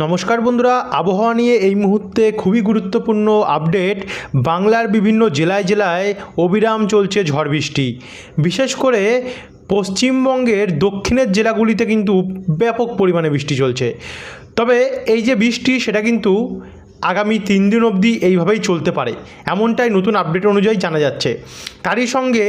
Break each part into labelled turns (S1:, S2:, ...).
S1: নমস্কার বন্ধুরা, আবহাওয়া নিয়ে এই মুহূর্তে খুবই গুরুত্বপূর্ণ আপডেট। বাংলার বিভিন্ন জেলায় জেলায় অবিরাম চলছে ঝড় বৃষ্টি। বিশেষ করে পশ্চিমবঙ্গের দক্ষিণের জেলাগুলিতে কিন্তু ব্যাপক পরিমাণে বৃষ্টি চলছে। তবে এই যে বৃষ্টি, সেটা কিন্তু আগামী তিন দিন অবধি এইভাবেই চলতে পারে। এমনটাই নতুন আপডেট অনুযায়ী জানা যাচ্ছে। তারই সঙ্গে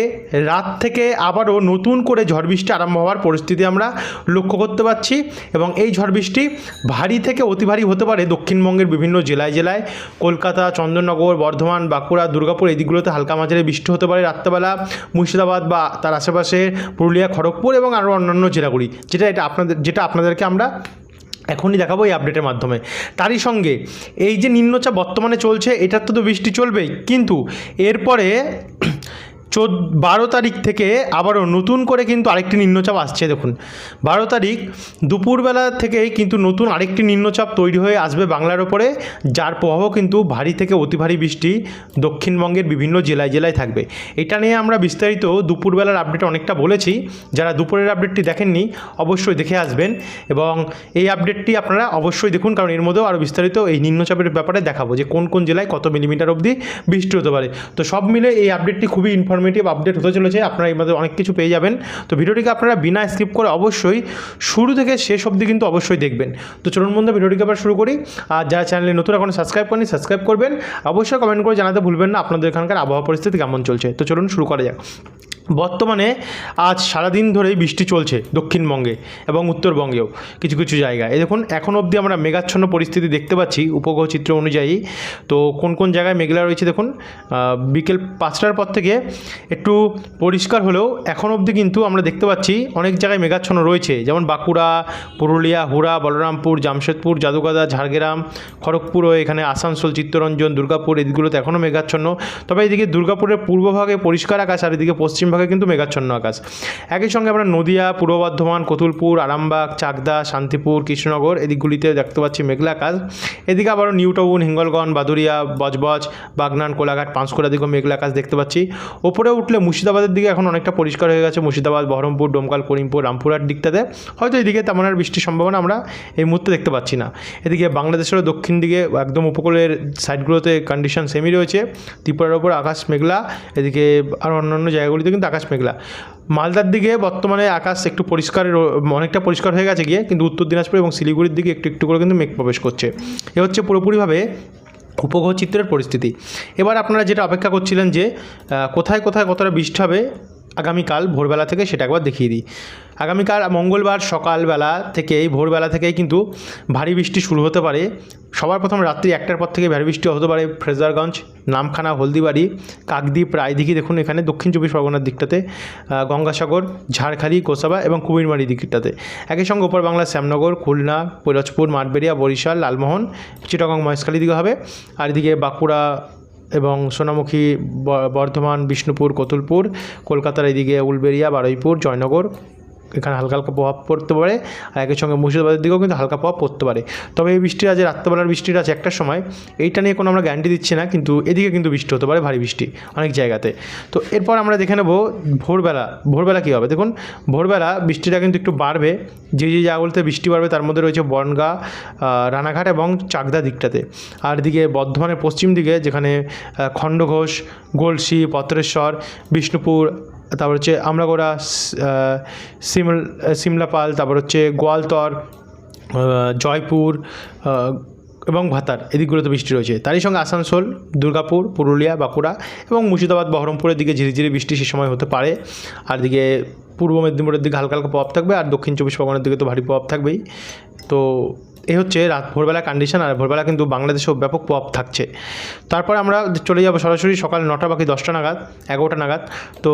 S1: রাত থেকে আবারও নতুন করে ঝড় বৃষ্টি আরম্ভ হওয়ার পরিস্থিতি আমরা লক্ষ্য করতে পারছি এবং এই ঝড় বৃষ্টি ভারী থেকে অতি ভারী হতে পারে দক্ষিণবঙ্গের বিভিন্ন জেলায় জেলায়। কলকাতা, চন্দননগর, বর্ধমান, বাঁকুড়া, দুর্গাপুর এই দিকগুলোতে হালকা মাঝারি বৃষ্টি হতে পারে রাত্রেবেলা। মুর্শিদাবাদ বা তার আশেপাশে পুরুলিয়া, খড়গপুর এবং আরও অন্যান্য জেলাগুলি। যেটা এটা আপনাদের, যেটা আপনাদেরকে আমরা এখনই দেখাবো এই আপডেটের মাধ্যমে। তারই সঙ্গে এই যে নিম্নচাপ বর্তমানে চলছে, এটার তো তো বৃষ্টি চলবেই, কিন্তু এরপরে চোদ্দ, বারো তারিখ থেকে আবারও নতুন করে কিন্তু আরেকটি নিম্নচাপ আসছে, দেখুন। বারো তারিখ দুপুরবেলা থেকেই কিন্তু নতুন আরেকটি নিম্নচাপ তৈরি হয়ে আসবে বাংলার ওপরে, যার প্রভাব কিন্তু ভারী থেকে অতি ভারী বৃষ্টি দক্ষিণবঙ্গের বিভিন্ন জেলায় জেলায় থাকবে। এটা নিয়ে আমরা বিস্তারিত দুপুরবেলার আপডেট অনেকটা বলেছি। যারা দুপুরের আপডেটটি দেখেননি, অবশ্যই দেখে আসবেন এবং এই আপডেটটি আপনারা অবশ্যই দেখুন, কারণ এর মধ্যেও আরও বিস্তারিত এই নিম্নচাপের ব্যাপারে দেখাবো যে কোন কোন জেলায় কত মিলিমিটার অবধি বৃষ্টি হতে পারে। তো সব মিলে এই আপডেটটি খুবই ইনফরমেটিভ আপডেট হতে চলেছে, আপনারা এর মধ্যে অনেক কিছু পেয়ে যাবেন। তো ভিডিওটিকে আপনারা বিনা স্কিপ করে অবশ্যই শুরু থেকে শেষ অবধি কিন্তু অবশ্যই দেখবেন। তো চলুন বন্ধু ভিডিওটিকে আবার শুরু করি। আর যারা চ্যানেলে নতুন এখন সাবস্ক্রাইব করেনি সাবস্ক্রাইব করবেন। অবশ্যই কমেন্ট করে জানাতে ভুলবেন না, আপনাদের এখানকার আবহাওয়া পরিস্থিতি কেমন চলছে। তো চলুন শুরু করা যাক। বর্তমানে আজ সারাদিন ধরেই বৃষ্টি চলছে দক্ষিণবঙ্গে এবং উত্তরবঙ্গেও কিছু কিছু জায়গায়। দেখুন, এখন অবধি আমরা মেঘাচ্ছন্ন পরিস্থিতি দেখতে পাচ্ছি উপগ্রহ চিত্র অনুযায়ী। তো কোন কোন জায়গায় মেঘলা রয়েছে দেখুন বিকেল পাঁচটার পর থেকে একটু পরিষ্কার হলেও এখন অবধি কিন্তু আমরা দেখতে পাচ্ছি অনেক জায়গায় মেঘাচ্ছন্ন রয়েছে। যেমন বাঁকুড়া, পুরুলিয়া, হুড়া, বলরামপুর, জামশেদপুর জাদুগাদা ঝাড়গ্রাম, খড়গপুর, এখানে আসানসোল, চিত্তরঞ্জন, দুর্গাপুর, এদিকগুলোতে এখনও মেঘাচ্ছন্ন। তবে এদিকে দুর্গাপুরের পূর্বভাগে পরিষ্কার আকাশ আর এদিকে পশ্চিমভাগে কিন্তু মেঘাচ্ছন্ন আকাশ। একই সঙ্গে আমরা নদিয়া, পূর্ব বর্ধমান, কতুলপুর, আরামবাগ, চাকদা, শান্তিপুর, কৃষ্ণনগর এদিকগুলিতে দেখতে পাচ্ছি মেঘলা আকাশ। এদিকে আবারও নিউ টাউন, হিঙ্গলগঞ্জ, বাদুরিয়া, বজবজ, বাগনান, কোলাঘাট পাঁশকুড়া দিকেও মেঘলা আকাশ দেখতে পাচ্ছি। ওপরে উঠলে মুর্শিদাবাদের দিকে এখন অনেকটা পরিষ্কার হয়ে গেছে, মুর্শিদাবাদ, বহরমপুর, ডোমকাল, করিমপুর, রামপুরহাট দিকটাতে। হয়তো এদিকে তেমন আর বৃষ্টির সম্ভাবনা আমরা এই মুহূর্তে দেখতে পাচ্ছি না। এদিকে বাংলাদেশেরও দক্ষিণ দিকে একদম উপকূলের সাইডগুলোতে কন্ডিশন সেমই রয়েছে। ত্রিপুরার ওপর আকাশ মেঘলা, এদিকে আর অন্যান্য জায়গাগুলিতে কিন্তু আকাশ মেঘলা। মালদার দিকে বর্তমানে আকাশ একটু পরিষ্কার, অনেকটা পরিষ্কার হয়ে গেছে গিয়ে, কিন্তু উত্তর দিনাজপুর এবং শিলিগুড়ির দিকে একটু একটু করে কিন্তু মেঘ প্রবেশ করছে। এ হচ্ছে পুরোপুরিভাবে উপগ্রহ চিত্রের পরিস্থিতি। এবার আপনারা যেটা অপেক্ষা করছিলেন যে কোথায় কোথায় কতটা বৃষ্টি হবে আগামীকাল ভোরবেলা থেকে সেটা একবার দেখিয়ে দিই। আগামীকাল মঙ্গলবার সকালবেলা থেকেই ভোরবেলা থেকেই কিন্তু ভারী বৃষ্টি শুরু হতে পারে। সবার প্রথম রাত্রি একটার পর থেকে ভারী বৃষ্টি হতে পারে ফ্রেজারগঞ্জ, নামখানা, হলদিবাড়ি, কাকদ্বীপ, রায়দিঘি। দেখুন এখানে দক্ষিণ চব্বিশ পরগনার দিকটাতে গঙ্গাসাগর, ঝাড়খালি, কোসাবা এবং কুমিরমারি দিকটাতে। একই সঙ্গে উপর বাংলা শ্যামনগর, খুলনা কৈলাসপুর মাঠবেড়িয়া, বরিশাল, লালমোহন, চিটাগং মহেশখালী দিকে হবে। আর এদিকে বাঁকুড়া এবং সোনামুখী বর্ধমান বিষ্ণুপুর কতুলপুর কলকাতার এদিকে উলবেড়িয়া বারুইপুর জয়নগর এখানে হালকা হালকা প্রভাব পড়তে পারে আর একই সঙ্গে মুর্শিদাবাদের দিকেও কিন্তু হালকা প্রভাব পড়তে পারে। তবে এই বৃষ্টির আছে রাত্রেবেলার বৃষ্টিটা আছে একটা সময়, এইটা নিয়ে কোনো আমরা গ্যারান্টি দিচ্ছি না, কিন্তু এদিকে কিন্তু বৃষ্টি হতে পারে, ভারী বৃষ্টি অনেক জায়গাতে। তো এরপর আমরা দেখে নেব ভোরবেলা ভোরবেলা কী হবে? দেখুন, ভোরবেলা বৃষ্টিটা কিন্তু একটু বাড়বে, যে যে জায়গাগুলোতে বৃষ্টি বাড়বে তার মধ্যে রয়েছে বনগা রানাঘাট এবং চাকদা দিকটাতে। আর এদিকে বর্ধমানের পশ্চিম দিকে যেখানে খণ্ডঘোষ, গলসি, পত্রেশ্বর, বিষ্ণুপুর তারপর হচ্ছে আমরাগোড়া সিমল সিমলাপাল, তারপর হচ্ছে গোয়ালতর জয়পুর এবং ভাতার, এদিকগুলোতে বৃষ্টি রয়েছে। তারই সঙ্গে আসানসোল, দুর্গাপুর, পুরুলিয়া, বাঁকুড়া এবং মুর্শিদাবাদ, বহরমপুরের দিকে ঝিরিঝিরি বৃষ্টি সে সময় হতে পারে। আর দিকে পূর্ব মেদিনীপুরের দিকে হালকা হালকা প্রভাব থাকবে, আর দক্ষিণ চব্বিশ পরগনার দিকে তো ভারী প্রভাব থাকবেই। তো এই হচ্ছে রাত, ভোরবেলা কন্ডিশন আর ভোরবেলা কিন্তু বাংলাদেশেও ব্যাপক প্রভাব থাকছে। তারপর আমরা চলে যাব সরাসরি সকাল নটা বাকি দশটা নাগাদ, এগারোটা নাগাদ। তো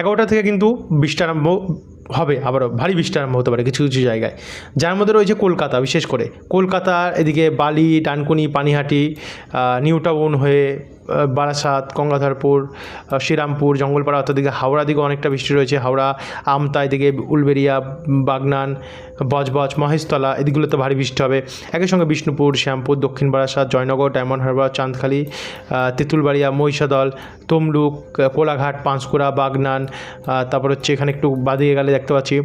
S1: এগারোটা থেকে কিন্তু বৃষ্টি আরম্ভ হবে, আবারও ভারী বৃষ্টি আরম্ভ হতে পারে কিছু কিছু জায়গায়। যার মধ্যে রয়েছে কলকাতা, বিশেষ করে। কলকাতার এদিকে বালি, ডানকুনি, পানিহাটি নিউ টাউন হয়ে বারাসাত, গঙ্গাধরপুর শ্রীরামপুর, জঙ্গলপাড়া, অর্থাৎ দিকে হাওড়া দিকে অনেকটা বৃষ্টি রয়েছে। হাওড়া, আমতা, এদিকে উলবেরিয়া বাগনান, বজবজ, মহেশতলা, এদিকগুলোতে ভারী বৃষ্টি হবে। একই সঙ্গে বিষ্ণুপুর, শ্যামপুর, দক্ষিণ বারাসাত, জয়নগর, ডায়মন্ড হারবার, চাঁদখালি তেঁতুলবাড়িয়া, মহিষাদল, তমলুক, কোলাঘাট, পাঁশকুড়া, বাগনান তারপর হচ্ছে এখানে একটু বাদিয়ে গেলে দেখতে পাচ্ছি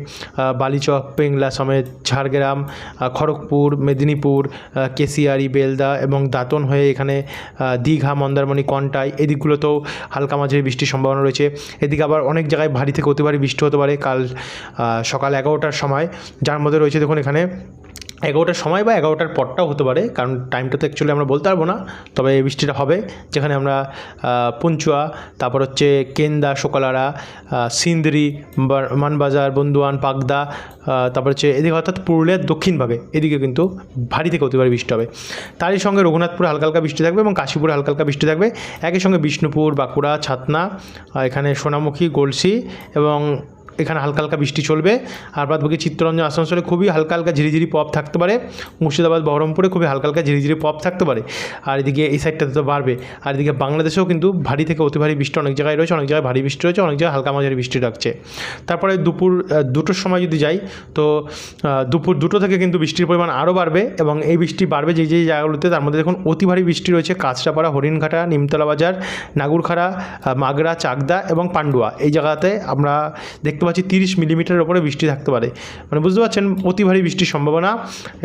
S1: বালিচক, পেংলা সমেত ঝাড়গ্রাম খড়গপুর, মেদিনীপুর কেশিয়ারি, বেলদা এবং দাঁতন হয়ে এখানে দীঘা দীঘা মন্দারমণি কন্টাই এদিকগুলোতেও হালকা মাঝারি বৃষ্টির সম্ভাবনা রয়েছে। এদিকে আবার অনেক জায়গায় ভারী থেকে অতি ভারী বৃষ্টি হতে পারে কাল সকাল এগারোটার সময়। যার মধ্যে রয়েছে দেখুন এখানে এগারোটার সময় বা এগারোটার পরটাও হতে পারে কারণ টাইমটা তো অ্যাকচুয়ালি আমরা বলতে পারব না। তবে এই বৃষ্টিটা হবে যেখানে আমরা পুঞ্চুয়া তারপর হচ্ছে কেন্দা শোকালারা আহ, সিন্দ্রি মানবাজার বন্দুয়ান পাগদা তারপর হচ্ছে এদিকে অর্থাৎ পুরুলিয়ার দক্ষিণ ভাগে এদিকে কিন্তু ভারী থেকে অতি ভারী বৃষ্টি হবে। তারই সঙ্গে রঘুনাথপুরে হালকা হালকা বৃষ্টি থাকবে এবং কাশীপুরে হালকা হালকা বৃষ্টি থাকবে। একই সঙ্গে বিষ্ণুপুর বাঁকুড়া ছাতনা এখানে সোনামুখী গলসি এবং এখানে হালকা হালকা বৃষ্টি চলবে। আর বাদ বাকি চিত্তরঞ্জন আসানসোলে খুবই হালকা হালকা ঝিরিঝিরি পপ থাকতে পারে। মুর্শিদাবাদ, বহরমপুরে খুবই হালকা হালকা ঝিরিঝিরি পপ থাকতে পারে। আর এদিকে এই সাইডটাতে তো বাড়বে। আর এদিকে বাংলাদেশেও কিন্তু ভারী থেকে অতি ভারী বৃষ্টি অনেক জায়গায় রয়েছে, অনেক জায়গায় ভারী বৃষ্টি রয়েছে, অনেক জায়গায় হালকা মাঝারি বৃষ্টি রাখছে তারপরে দুপুর দুটোর সময় যদি যাই, তো দুপুর দুটো থেকে কিন্তু বৃষ্টির পরিমাণ আরও বাড়বে এবং এই বৃষ্টি বাড়বে যেই যে জায়গাগুলোতে তার মধ্যে দেখুন অতি ভারী বৃষ্টি রয়েছে, কাঁচরাপাড়া, হরিণঘাটা, নিমতলা বাজার, নাগুরখাড়া মাগরা, চাকদা এবং পান্ডুয়া। এই জায়গাতে আমরা দেখতে পাচ্ছি তিরিশ মিলিমিটারের ওপরে বৃষ্টি থাকতে পারে। মানে বুঝতে পারছেন? অতি ভারী বৃষ্টির সম্ভাবনা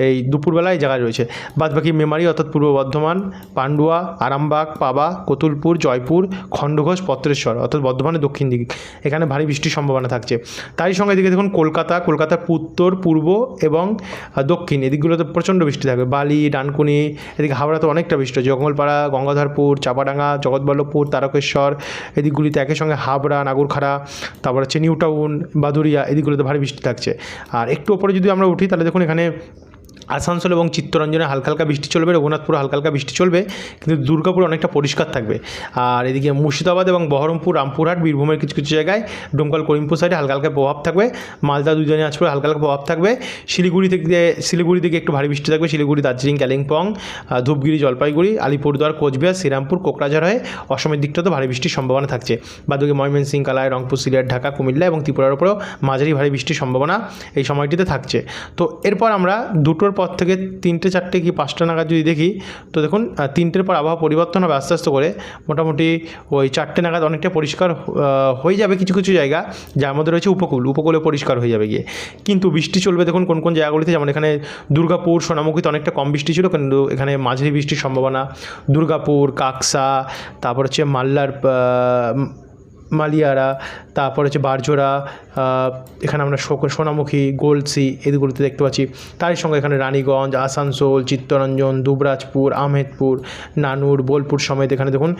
S1: এই দুপুরবেলায় জায়গায় রয়েছে। বাদ বাকি মেমারি অর্থাৎ পূর্ব বর্ধমান, পান্ডুয়া, আরামবাগ, পাবা, কতুলপুর, জয়পুর, খণ্ডঘোষ, পত্রেশ্বর অর্থাৎ বর্ধমানের দক্ষিণ দিক। এখানে ভারী বৃষ্টির সম্ভাবনা থাকছে। তারই সঙ্গে এদিকে দেখুন কলকাতা, কলকাতার উত্তর, পূর্ব এবং দক্ষিণ। এদিকগুলোতে প্রচণ্ড বৃষ্টি থাকবে। বালি, ডানকুনি, এদিকে হাওড়াতে অনেকটা বৃষ্টি জঙ্গলপাড়া, গঙ্গাধরপুর, চাপাডাঙ্গা, জগৎবল্লভপুর, তারকেশ্বর, এদিকগুলিতে একই সঙ্গে হাবড়া, নাগরখাড়া, তারপর হচ্ছে নিউ বাদুরিয়া এদিকগুলোতে ভারী বৃষ্টি থাকছে। আর একটু ওপরে যদি আমরা উঠি তাহলে দেখুন এখানে আসানসোল এবং চিত্তরঞ্জনে হালকা হালকা বৃষ্টি চলবে রঘুনাথপুর হালকা হালকা বৃষ্টি চলবে কিন্তু দুর্গাপুর অনেকটা পরিষ্কার থাকবে। আর এদিকে মুর্শিদাবাদ এবং বহরমপুর রামপুরহাট বীরভূমের কিছু কিছু জায়গায় ডোমকল করিমপুর সাইডে হালকা হালকা প্রভাব থাকবে। মালদা দুজনে আজপুরে হালকা হালকা প্রভাব থাকবে। শিলিগুড়ি থেকে শিলিগুড়ি থেকে একটু ভারী বৃষ্টি থাকবে। শিলিগুড়ি দার্জিলিং কালিম্পং আহ, ধূপগুড়ি জলপাইগুড়ি আলিপুরদুয়ার কোচবিহার শ্রীরামপুর কোকরাঝার হয়ে অসমের দিকটাতে ভারী বৃষ্টির সম্ভাবনা থাকছে। বাদবাকি ময়মনসিং কালায় রংপুর সিলেট ঢাকা কুমিল্লা এবং ত্রিপুরার উপরেও মাঝারি ভারী বৃষ্টির সম্ভাবনা এই সময়টিতে থাকছে। তো এরপর আমরা দুটোর পর থেকে তিনটে, চারটে কি পাঁচটা নাগাদ যদি দেখি, তো দেখুন তিনটের পর আবহাওয়া পরিবর্তন হবে আস্তে আস্তে করে। মোটামুটি ওই চারটে নাগাদ অনেকটা পরিষ্কার হয়ে যাবে কিছু কিছু জায়গা, যার মধ্যে রয়েছে উপকূল। উপকূলে পরিষ্কার হয়ে যাবে গিয়ে। কিন্তু বৃষ্টি চলবে, দেখুন, কোন কোন জায়গাগুলিতে যেমন এখানে দুর্গাপুর, সোনামুখীতে অনেকটা কম বৃষ্টি ছিল, কিন্তু এখানে মাঝারি বৃষ্টির সম্ভাবনা। দুর্গাপুর, কাকসা, তারপর হচ্ছে মাল্লার মালিয়ারা তারপর হচ্ছে বারজোড়া এখানে আমরা সোনামুখী গোলসি এদিকগুলোতে দেখতে পাচ্ছি। তারই সঙ্গে এখানে রানীগঞ্জ আসানসোল চিত্তরঞ্জন দুবরাজপুর আহমেদপুর নানুর বোলপুর সমেত এখানে দেখুন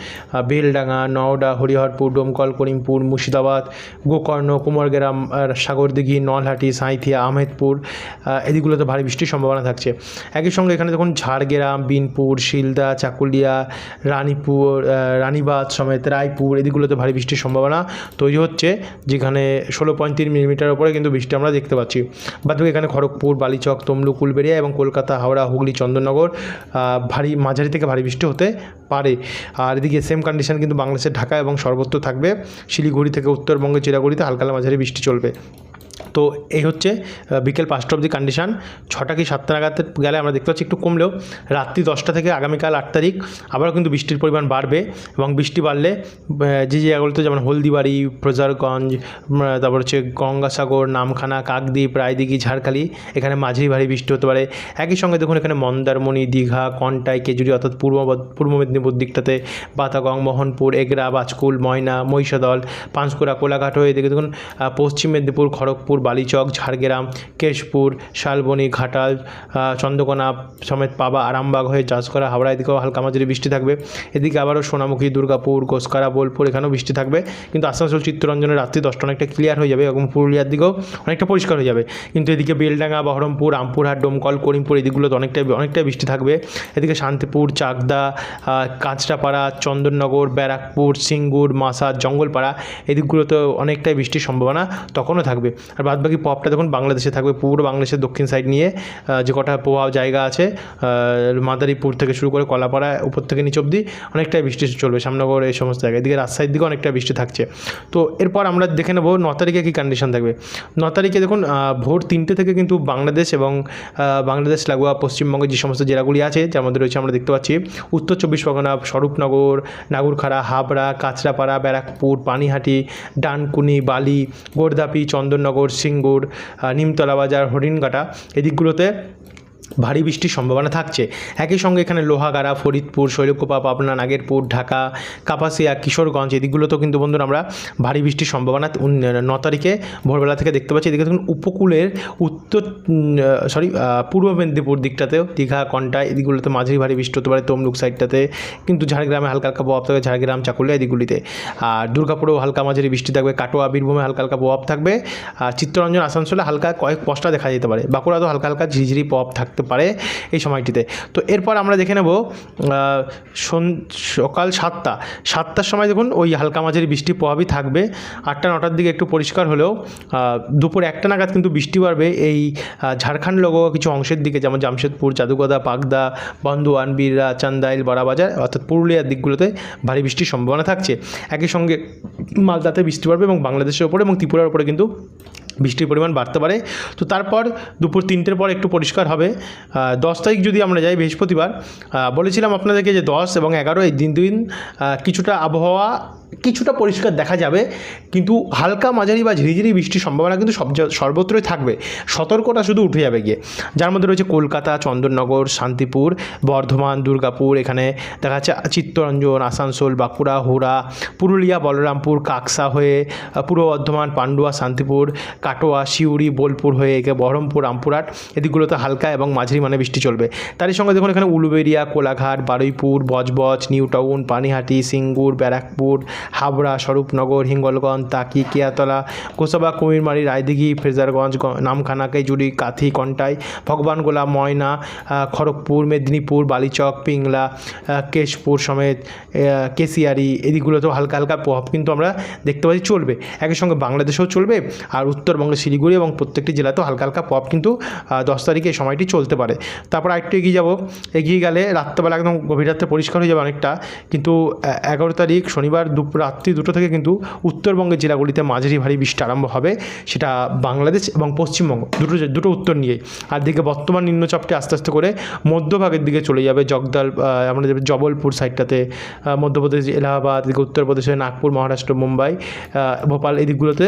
S1: বেলডাঙ্গা নওডা হরিহরপুর ডোমকল করিমপুর মুর্শিদাবাদ গোকর্ণ কুমারগ্রাম সাগরদিঘি নলহাটি সাঁইথিয়া আহমেদপুর আহ, এদিকগুলোতে ভারী বৃষ্টির সম্ভাবনা থাকছে। একই সঙ্গে এখানে দেখুন ঝাড়গ্রাম বিনপুর শিলদা চাকুলিয়া রানীপুর আহ, রানীবাঁধ সমেত রায়পুর এদিকগুলোতে ভারী বৃষ্টির সম্ভাবনা তৈরি হচ্ছে, যেখানে ষোলো পয়েন্ট তিন মিলিমিটার ওপরে কিন্তু বৃষ্টি আমরা দেখতে পাচ্ছি। বাদ বাকি এখানে খড়গপুর, বালিচক, তমলুক উলবেড়িয়া এবং কলকাতা, হাওড়া, হুগলি, চন্দননগর ভারী মাঝারি থেকে ভারী বৃষ্টি হতে পারে। আর এদিকে সেম কন্ডিশন কিন্তু বাংলাদেশের ঢাকা এবং সর্বত্র থাকবে। শিলিগুড়ি থেকে উত্তরবঙ্গে, চিরাগুড়িতে হালকা মাঝারি বৃষ্টি চলবে। তো এই হচ্ছে বিকেল পাঁচটা অবধি কন্ডিশান ছটা কি সাতটা নাগাদ গেলে আমরা দেখতে পাচ্ছি একটু কমলেও। রাত্রি দশটা থেকে আগামীকাল আট তারিখ। আবারও কিন্তু বৃষ্টির পরিমাণ বাড়বে এবং বৃষ্টি বাড়লে যে জায়গাগুলোতে যেমন হলদিবাড়ি, প্রজারগঞ্জ তারপর হচ্ছে গঙ্গাসাগর, নামখানা, কাকদ্বীপ, রায়দিঘি, ঝাড়খালি, এখানে মাঝারি ভারী বৃষ্টি হতে পারে। একই সঙ্গে দেখুন এখানে মন্দারমণি, দীঘা, কন্টাই, কেজুরি অর্থাৎ পূর্ব পূর্ব মেদিনীপুর দিকটাতে বাতাগং, মোহনপুর, এগরা, বাজকুল, ময়না, মহিষাদল, পাঁশকুড়া, কোলাঘাট হয়ে এদিকে দেখুন পশ্চিম মেদিনীপুর, খড়গপুর বালিচক, ঝাড়গ্রাম, কেশপুর, শালবনি, ঘাটাল চন্দ্রকোনা সমেত পাবা আরামবাগ হয়ে চাষ করা হাওড়া, এদিকেও হালকা মাঝারি বৃষ্টি থাকবে। এদিকে আবারও সোনামুখী, দুর্গাপুর গোসকারা বোলপুর এখানেও বৃষ্টি থাকবে। কিন্তু আসানসোল চিত্তরঞ্জনের রাত্রি দশটা অনেকটা ক্লিয়ার হয়ে যাবে এবং পুরুলিয়ার দিকেও অনেকটা পরিষ্কার হয়ে যাবে। কিন্তু এদিকে বেলডাঙ্গা, বহরমপুর, রামপুরহাট, ডোমকল, করিমপুর এদিকগুলোতে অনেকটাই অনেকটাই বৃষ্টি থাকবে। এদিকে শান্তিপুর, চাকদা কাঁচরাপাড়া, চন্দননগর, ব্যারাকপুর, সিঙ্গুর মাসাদ জঙ্গলপাড়া এদিকগুলোতে অনেকটাই বৃষ্টির সম্ভাবনা তখনও থাকবে। আর বাদ বাকি প্রভাবটা দেখুন বাংলাদেশে থাকবে, পুরো বাংলাদেশের দক্ষিণ সাইড নিয়ে যে কটা প্রভাব জায়গা আছে মাদারীপুর থেকে শুরু করে কলাপাড়া উপর থেকে নিচ অব্দি অনেকটাই বৃষ্টি চলবে সামনগর এই সমস্ত জায়গায়। এদিকে রাজশাহীর দিকে অনেকটা বৃষ্টি থাকছে। তো এরপর আমরা দেখে নেব ন তারিখে কী কন্ডিশন থাকবে। ন তারিখে দেখুন ভোর তিনটে থেকে কিন্তু বাংলাদেশ এবং বাংলাদেশ, লাগোয়া, পশ্চিমবঙ্গের যে সমস্ত জেলাগুলি আছে, যার মধ্যে রয়েছে আমরা দেখতে পাচ্ছি, উত্তর চব্বিশ পরগনা, স্বরূপনগর, নাগরখাড়া, হাবড়া, কাঁচরাপাড়া, ব্যারাকপুর, পানিহাটি, ডানকুনি, বালি, গোর্ধাপি, চন্দননগর সিঙ্গুর নিমতলা বাজার হরিণঘাটা এদিকগুলোতে ভারী বৃষ্টির সম্ভাবনা থাকছে। একই সঙ্গে এখানে লোহাগাড়া, ফরিদপুর, শৈলকুপা, পাবনা, নাগেরপুর, ঢাকা, কাপাসিয়া, কিশোরগঞ্জ এদিকগুলোতেও কিন্তু বন্ধুরা আমরা ভারী বৃষ্টির সম্ভাবনা ন তারিখে ভোরবেলা থেকে দেখতে পাচ্ছি। এদিকে দেখুন, উপকূলের উত্তর সরি পূর্ব মেদিনীপুর দিকটাতেও দীঘা, কন্টাই এদিকগুলোতে মাঝারি ভারী বৃষ্টি হতে পারে। তমলুক সাইডটাতে কিন্তু ঝাড়গ্রামে হালকা হালকা প্রভাব থাকবে, ঝাড়গ্রাম, চাকুলিয়া এদিকগুলিতে। আর দুর্গাপুরেও হালকা মাঝারি বৃষ্টি থাকবে, কাটোয়া, বীরভূমে হালকা হালকা প্রভাব থাকবে। আর চিত্তরঞ্জন, আসানসোলে হালকা কয়েক পশটা দেখা যেতে পারে। বাঁকুড়াতেও হালকা হালকা ঝিরিঝিরি প্রভাব থাকতে পারে এই সময়টিতে। তো এরপর আমরা দেখে নেব সকাল সাতটা। সাতটার সময় দেখুন, ওই হালকা মাঝারি বৃষ্টির প্রভাবই থাকবে। আটটা, নটার দিকে একটু পরিষ্কার হলেও দুপুর একটা নাগাদ কিন্তু বৃষ্টি বাড়বে। এই ঝাড়খণ্ড লগোয়া কিছু অংশের দিকে, যেমন জামশেদপুর জাদুগদা পাকদা বন্ধুয়ান বীররা চান্দাইল, বড়াবাজার, অর্থাৎ পুরুলিয়ার দিকগুলোতে ভারী বৃষ্টির সম্ভাবনা থাকছে। একই সঙ্গে মালদাতে বৃষ্টি বাড়বে এবং বাংলাদেশের ওপরে এবং ত্রিপুরার ওপরে কিন্তু বৃষ্টির পরিমাণ বাড়তে পারে। তো তারপর দুপুর তিনটের পর একটু পরিষ্কার হবে। দশ তারিখ যদি আমরা যাই বৃহস্পতিবার বলেছিলাম আপনাদেরকে যে দশ এবং এগারো এই দিন দিন কিছুটা আবহাওয়া, কিছুটা পরিষ্কার দেখা যাবে। কিন্তু হালকা মাঝারি বা ঝিরিঝিরি বৃষ্টির সম্ভাবনা কিন্তু সব সর্বত্রই থাকবে। সতর্কতা শুধু উঠে যাবে গিয়ে। যার মধ্যে রয়েছে কলকাতা, চন্দননগর, শান্তিপুর, বর্ধমান, দুর্গাপুর, এখানে দেখা যাচ্ছে চিত্তরঞ্জন, আসানসোল, বাঁকুড়া, হুড়া, পুরুলিয়া, বলরামপুর, কাকসা হয়ে পূর্ব বর্ধমান, পান্ডুয়া, শান্তিপুর কাটোয়া সিউড়ি বোলপুর হয়ে একে বহরমপুর রামপুরহাট এদিকগুলোতে হালকা এবং মাঝারি মানে বৃষ্টি চলবে। তারই সঙ্গে দেখুন এখানে উলুবেরিয়া কোলাঘাট বারুইপুর বজবজ নিউ টাউন পানিহাটি সিঙ্গুর ব্যারাকপুর হাবড়া স্বরূপনগর হিঙ্গলগঞ্জ তাকি কেয়াতলা কোসাবা কুমিরমারি রায়দিঘি ফ্রেজারগঞ্জ নামখানা কেজুরি কাথি কন্টাই ভগবানগোলা ময়না খড়গপুর মেদিনীপুর বালিচক পিংলা কেশপুর সমেত আহ, কেশিয়ারি এদিকগুলোতেও হালকা হালকা প্রভাব কিন্তু আমরা দেখতে পাচ্ছি চলবে। একই সঙ্গে বাংলাদেশেও চলবে আর উত্তরবঙ্গের শিলিগুড়ি এবং প্রত্যেকটি জেলাতেও হালকা হালকা পপ কিন্তু দশ তারিখে এই সময়টি চলতে পারে। তারপর আরেকটু এগিয়ে যাব। এগিয়ে গেলে রাত্রেবেলা একদম গভীর রাত্রে পরিষ্কার হয়ে যাবে অনেকটা। কিন্তু এগারো তারিখ শনিবার রাত্রি দুটো থেকে কিন্তু উত্তরবঙ্গের জেলাগুলিতে মাঝারি ভারী বৃষ্টি আরম্ভ হবে। সেটা বাংলাদেশ এবং পশ্চিমবঙ্গ, দুটো দুটো উত্তর নিয়ে। আর দিকে বর্তমান নিম্নচাপটি আস্তে আস্তে করে মধ্যভাগের দিকে চলে যাবে। জগদাল আমরা যাবে জবলপুর সাইডটাতে মধ্যপ্রদেশ, এলাহাবাদ, এদিকে উত্তরপ্রদেশে, নাগপুর, মহারাষ্ট্র, মুম্বাই ভোপাল, এই দিকগুলোতে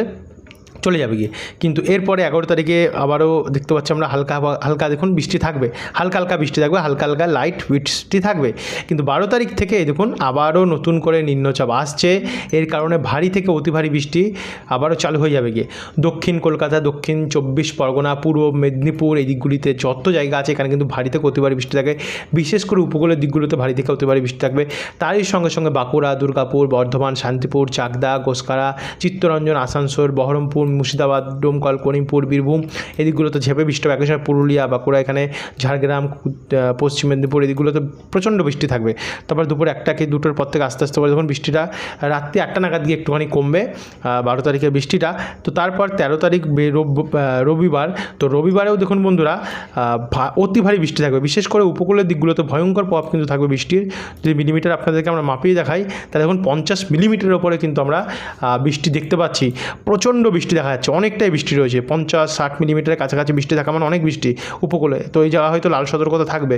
S1: চলে যাবে গিয়ে। কিন্তু এরপরে এগারো তারিখে আবারও দেখতে পাচ্ছি আমরা হালকা হালকা দেখুন বৃষ্টি থাকবে। হালকা হালকা বৃষ্টি থাকবে, হালকা হালকা লাইট বৃষ্টি থাকবে। কিন্তু বারো তারিখ থেকে দেখুন আবারও নতুন করে নিম্নচাপ আসছে। এর কারণে ভারী থেকে অতি ভারী বৃষ্টি আবারও চালু হয়ে যাবে গিয়ে। দক্ষিণ কলকাতা, দক্ষিণ চব্বিশ পরগনা, পূর্ব মেদিনীপুর এই দিকগুলিতে যত জায়গা আছে এখানে কিন্তু ভারী থেকে অতি ভারী বৃষ্টি থাকে। বিশেষ করে উপকূলের দিকগুলোতে ভারী থেকে অতি ভারী বৃষ্টি থাকবে। তারই সঙ্গে সঙ্গে বাঁকুড়া, দুর্গাপুর, বর্ধমান, শান্তিপুর, চাকদা গোসকারা চিত্তরঞ্জন, আসানসোল, বহরমপুর মুর্শিদাবাদ, ডোমকল, করিমপুর, বীরভূম, এদিকগুলোতে ঝেপে বৃষ্টি হবে। একই সঙ্গে পুরুলিয়া, বাঁকুড়া, এখানে ঝাড়গ্রাম পশ্চিম মেদিনীপুর এদিকগুলোতে প্রচণ্ড বৃষ্টি থাকবে। তারপর দুপুর একটা কি দুটোর পর থেকে আস্তে আস্তে করে যখন বৃষ্টিটা রাত্রি আটটা নাগাদ গিয়ে একটুখানি কমবে বারো তারিখের বৃষ্টিটা। তো তারপর তেরো তারিখ রবিবার, তো রবিবারেও দেখুন বন্ধুরা অতি ভারী বৃষ্টি থাকবে। বিশেষ করে উপকূলের দিকগুলোতে ভয়ঙ্কর প্রভাব কিন্তু থাকবে বৃষ্টির। যদি মিলিমিটার আপনাদেরকে আমরা মাপিয়ে দেখাই, তাহলে দেখুন পঞ্চাশ মিলিমিটারের ওপরে কিন্তু আমরা বৃষ্টি দেখতে পাচ্ছি। প্রচণ্ড বৃষ্টি দেখা যাচ্ছে, অনেকটাই বৃষ্টি রয়েছে, পঞ্চাশ ষাট মিলিমিটারের কাছাকাছি বৃষ্টি থাকা মানে অনেক বৃষ্টি উপকূলে। তো এই জায়গা হয়তো লাল সতর্কতা থাকবে।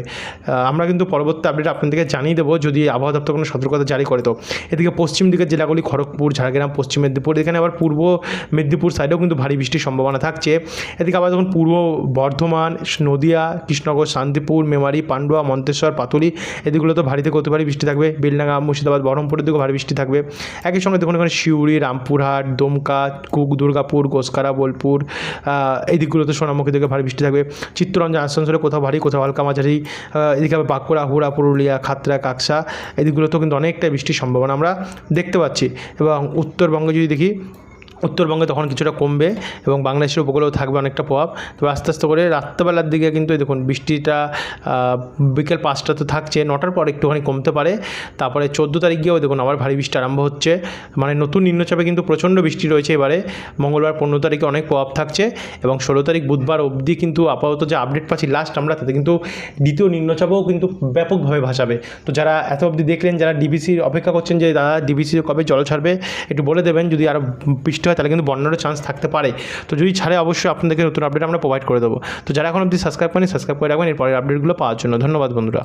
S1: আমরা কিন্তু পরবর্তী আপডেট আপনাদেরকে জানিয়ে দেবো যদি আবহাওয়া দপ্তর কোনো সতর্কতা জারি করে। তো এদিকে পশ্চিম দিকের জেলাগুলি খড়গপুর, ঝাড়গ্রাম, পশ্চিম মেদিনীপুর, এখানে আবার পূর্ব মেদিনীপুর সাইডেও কিন্তু ভারী বৃষ্টির সম্ভাবনা থাকছে। এদিকে আবার যখন পূর্ব বর্ধমান, নদিয়া, কৃষ্ণনগর, শান্তিপুর, মেমারি, পান্ডুয়া, মন্তেশ্বর, পাতুলি, এদিকগুলোতে ভারী থেকে অতি ভারী বৃষ্টি থাকবে। বেলডাঙ্গা, মুর্শিদাবাদ, বহরমপুরের দিকেও ভারী বৃষ্টি থাকবে। একই সঙ্গে দেখুন এখানে শিউড়ি, রামপুরহাট, দমকা কুক দুর্গাপুর গোসকারা বোলপুর এই দিকগুলোতে সোনামুখী থেকে ভারী বৃষ্টি থাকবে। চিত্তরঞ্জন আসানসোলে কোথাও ভারী, কোথাও হালকা মাঝারি এদিকে আবার বাঁকুড়া, হুড়া, পুরুলিয়া খাতরা কাকসা এদিকগুলোতেও কিন্তু অনেকটাই বৃষ্টির সম্ভাবনা আমরা দেখতে পাচ্ছি। এবং উত্তরবঙ্গে যদি দেখি উত্তরবঙ্গে তখন কিছুটা কমবে এবং বাংলাদেশের উপকূলেও থাকবে অনেকটা প্রভাব। তবে আস্তে আস্তে করে রাত্রেবেলার দিকে কিন্তু দেখুন বৃষ্টিটা বিকেল পাঁচটাতে থাকছে, নটার পর একটুখানি কমতে পারে। তারপরে চোদ্দ তারিখ গিয়েও দেখুন আবার ভারী বৃষ্টি আরম্ভ হচ্ছে। মানে নতুন নিম্নচাপে কিন্তু প্রচণ্ড বৃষ্টি রয়েছে এবারে। মঙ্গলবার পনেরো তারিখে অনেক প্রভাব থাকছে এবং ষোলো তারিখ বুধবার অবধি কিন্তু আপাতত যে আপডেট পাচ্ছি লাস্ট আমরা, তাতে কিন্তু দ্বিতীয় নিম্নচাপও কিন্তু ব্যাপকভাবে ভাসাবে। তো যারা এত অবধি দেখলেন, যারা ডিবিসির অপেক্ষা করছেন যে, দাদা ডিবিসি কবে জল ছাড়বে? একটু বলে দেবেন, যদি আরও বৃষ্টি হয়, তাহলে কিন্তু বন্যারও চান্স থাকতে পারে। তো যদি ছাড়ে অবশ্যই আপনাদেরকে নতুন আপডেট আমরা প্রোভাইড করে দেবো। তো যারা এখন অবধি সাবস্ক্রাইব করেন সাবস্ক্রাইব করে রাখবেন। এর পরের আপডেটগুলো পাওয়ার জন্য। ধন্যবাদ বন্ধুরা।